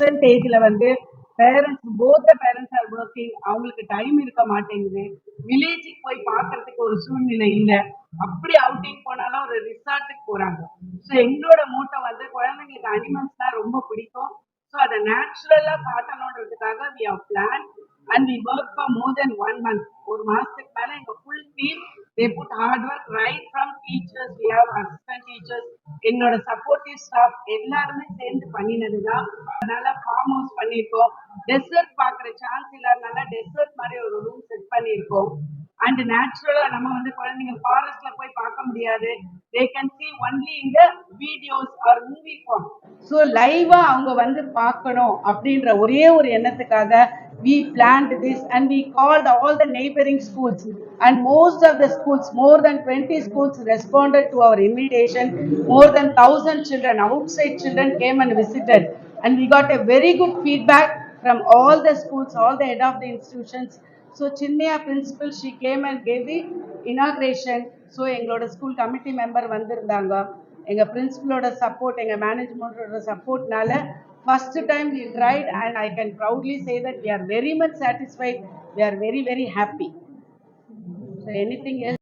Present ஏஜ்ல வந்து parents both parents are working அவங்களுக்கு டைம் இருக்க மாட்டேங்குது. வில்லேஜுக்கு போய் பார்க்கறதுக்கு ஒரு சூழ்நிலை இல்லை. அப்படி அவுட்டிங் போனாலும் ஒரு ரிசார்ட்டுக்கு போறாங்க. ஸோ எங்களோட மூட்டை வந்து குழந்தைங்களுக்கு அனிமல்ஸ்லாம் ரொம்ப பிடிக்கும். ஸோ அதை நேச்சுரலா காட்டணுன்றதுக்காக we have plan and we work for more then one month ஒரு மாசத்துக்கு மேல எங்க full team they put hard work right from teachers we have assistant teachers என்னோட சப்போர்ட்டிவ் ஸ்டாஃப் எல்லாருமே சேர்ந்து பண்ணினது தான் அதனால ஃபார்ம் ஹவுஸ் பண்ணியிருக்கோம். டெசர்ட் பார்க்குற சான்ஸ் இல்லாதனால டெசர்ட் மாதிரி ஒரு ரூம் செட் பண்ணியிருக்கோம். அண்ட் நேச்சுரலா நம்ம வந்து குழந்தைங்க ஃபாரஸ்ட்ல போய் பார்க்க முடியாது. தே கேன் சி ஒன்லி இந்த videos or movie form so லைவா அவங்க வந்து பார்க்கணும் அப்படின்ற ஒரே ஒரு எண்ணத்துக்காக we planned this and we called all the neighboring schools and most of the schools more than 20 schools responded to our invitation more than 1000 children outside children came and visited and we got a very good feedback from all the schools all the head of the institutions so Chinmaya principal she came and gave the inauguration so எங்களோட school committee member வந்திருந்தாங்க எங்கள் பிரின்ஸிபலோட support எங்கள் மேனேஜ்மெண்ட்டோட சப்போர்ட்னால First time we tried and I can proudly say that we are very much satisfied. We are very, very happy. So anything else?